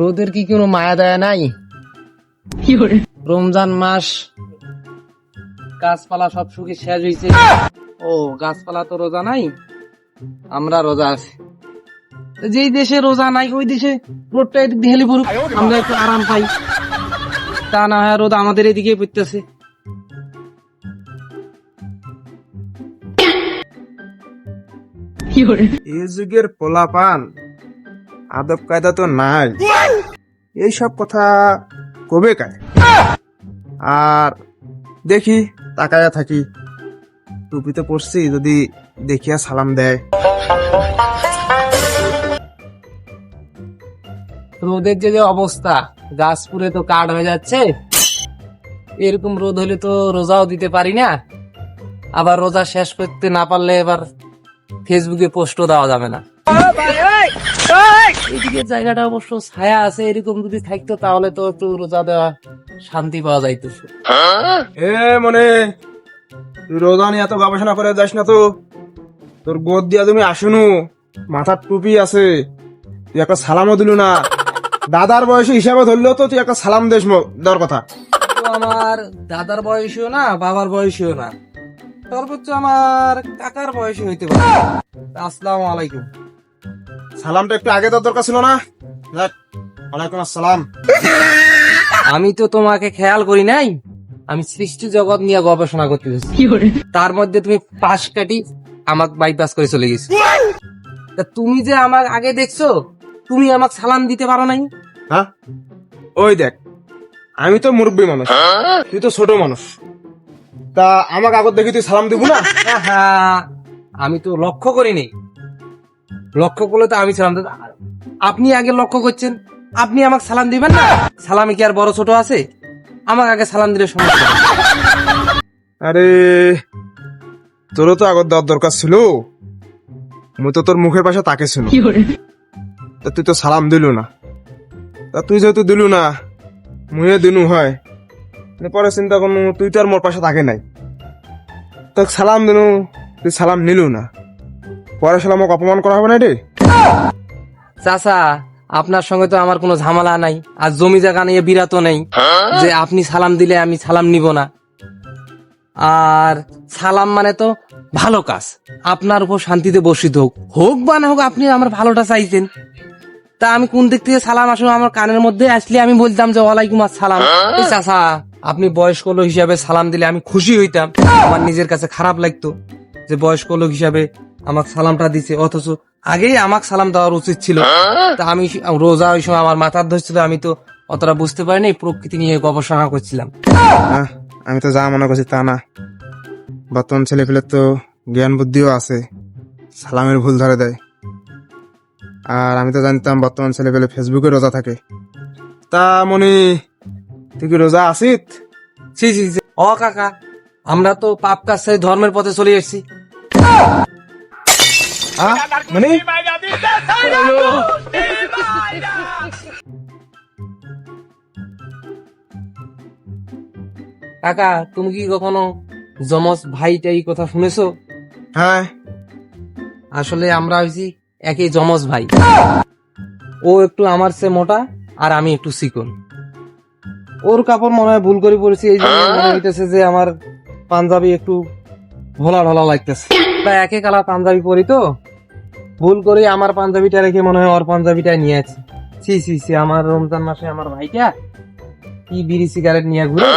রোদের কি কোনো মায়া দয়া নাই? রমজান মাস গাছপালা সব শুকে শেষ হয়েছে ও গাছপালা তো রোজা নাই? আমরা রোজা আছি। যেই দেশে রোজা নাই ওই দেশে রোদটা একটু হেলে পড়ুক আমরা একটু আরাম পাই। তা না হয় রোদ আমাদের এদিকে পড়তেছে। এই যুগের পোলাপান। আদব কায়দা তো নাই। এইসব কথা কবে কায়? আর দেখি, তাকায়া থাকি। টুপিতে পড়ছি যদি দেখিয়া সালাম দেয়। রোদের যে অবস্থা গাছ পুড়ে তো কাঠ হয়ে যাচ্ছে। এরকম রোদ হলে তো রোজাও দিতে পারি না। আবার রোজা শেষ করতে না পারলে এবার ফেসবুকে পোস্টও দেওয়া যাবে না। এদিকে জায়গাটা অবশ্য ছায়া আছে এরকম যদি থাকতো তাহলে তো একটু রোজা দেওয়া শান্তি পাওয়া যাইতো এ মনে তুই রোজা নিয়ে এত গবেষণা করে যাস না তো? তোর গোদ দিয়া তুমি আসুনু মাথার টুপি আছে তুই একটা সালামও দিলু না। দাদার বয়সে হিসাবে ধরলেও তো তুই একটা সালাম দেশ দেওয়ার কথা। আমার দাদার বয়সীও না বাবার বয়সীও না। সর্বোচ্চ আমার কাকার বয়সী হইতে পারে। আসসালামু আলাইকুম। সালামটা একটু আগে দেওয়ার দরকার ছিল না? যাক, ওয়ালাইকুম আসসালাম। আমি তো তোমাকে খেয়াল করি নাই। আমি সৃষ্টি জগৎ নিয়ে গবেষণা করতেছি। তার মধ্যে তুমি পাশ কাটি আমাকে বাইপাস করে চলে গেছো। তা তুমি যে আমার আগে দেখছ তুমি আমাকে সালাম দিতে পারো নাই? হ্যাঁ? ওই দেখ আমি তো মুরব্বী মানুষ। তুই তো ছোট মানুষ। তা আমাকে আগত দেখি তুই সালাম দিব না? আমি তো লক্ষ্য করিনি। লক্ষ্য করলে তো আমি সালাম। আপনি আগে লক্ষ্য করছেন আপনি আমাকে সালাম দিবেন না? সালামে কি আর বড় ছোট আছে? আমাকে আগে সালাম দিলে সমস্যা আরে তোরও তো আগত দেওয়ার দরকার ছিল। মুই তো তোর মুখের পাশে তাকে ছিল তা তুই তো সালাম দিলু না। তা তুই যেহেতু দিলু না মুয়ে দিনু হয়। নে পরে চিন্তা করনু তুই তো আর মোর পাশে থাকে নাই। তোকে সালাম দিনু তুই সালাম নিলু না। পরে সালাম আমাকে অপমান করা হবে না রে? চাচা, আপনার সঙ্গে তো আমার কোনো ঝামেলা নাই, আর জমি জায়গা নিয়ে বিরাত নেই। যে আপনি সালাম দিলে আমি সালাম নিব না। আর সালাম মানে তো ভালো কাজ, আপনার উপর শান্তিতে বসিত হোক। হোক বা না হোক, আপনি আমার ভালোটা চাইছেন। তা আমি কোন দিক থেকে সালাম আসলে আমার কানের মধ্যে আসলে আমি বলতাম যে, ওয়ালাইকুম আসসালাম। চাচা, আপনি বয়স্ক লোক হিসাবে সালাম দিলে আমি খুশি হইতাম। আমার নিজের কাছে খারাপ লাগতো যে, বয়স্ক লোক হিসাবে আমাকে সালামটা দিছে অথচ আগেই আমাকে সালাম দেওয়ার উচিত ছিল। তা আমি রোজা ওই সময় আমার মাথার ধরছিল আমি তো অতটা বুঝতে পারিনি প্রকৃতি নিয়ে গবেষণা করছিলাম। আমি তো যা মনে করছি তা না। বর্তমান ছেলে পেলে তো জ্ঞান বুদ্ধিও আছে সালামের ভুল ধরে দেয়। আর আমি তো জানতাম বর্তমান ছেলে পেলে ফেসবুকে রোজা থাকে। তা মনি তুই কি রোজা আসিত ছি ছি ছি। ও কাকা আমরা তো পাপ কাজ ধর্মের পথে চলে এসেছি। হ্যাঁ মানে? কাকা তুমি কি কখনো যমজ ভাইটাই কথা শুনেছো? হ্যাঁ। আসলে আমরা হয়েছি একই যমজ ভাই। ও একটু আমার চেয়ে মোটা আর আমি একটু চিকন ওর কাপড় মনে হয় ভুল করে পড়েছি এই জন্য মনে হইতেছে যে আমার পাঞ্জাবি একটু ভোলা ঢোলা লাগতেছে। তা একে কালার পাঞ্জাবি পরি তো। ভুল করে আমার পাঞ্জাবিটা রেখে মনে হয় ওর পাঞ্জাবিটা নিয়ে আছে। সি সি সি আমার রমজান মাসে আমার ভাইটা কি বিড়ি সিগারেট নিয়ে ঘুরে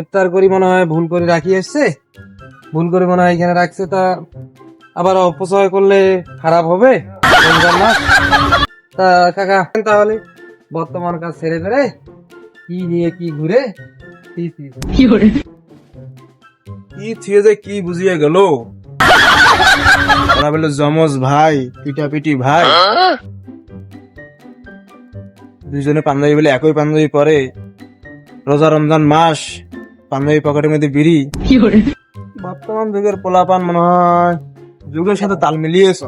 ইফতার করি মনে হয় ভুল করে রাখি এসছে। ভুল করে মনে হয় এখানে রাখছে তা আবার অপচয় করলে খারাপ হবে রমজান মাস। তা কাকা, তাহলে বর্তমান কাজ ছেড়ে ফেলে কি নিয়ে কি ঘুরে? সি সি। কি থিয়ে যে কি বুঝিয়ে গেল? ওরা বলে যমজ ভাই পিটাপিটি ভাই। দুজনে পাঞ্জাবি বলে একই পাঞ্জাবি পরে। রোজা রমজান মাস পাঞ্জাবি পকেটের মধ্যে বিড়ি। বর্তমান যুগের পোলাপান মনে হয় যুগের সাথে তাল মিলিয়েছ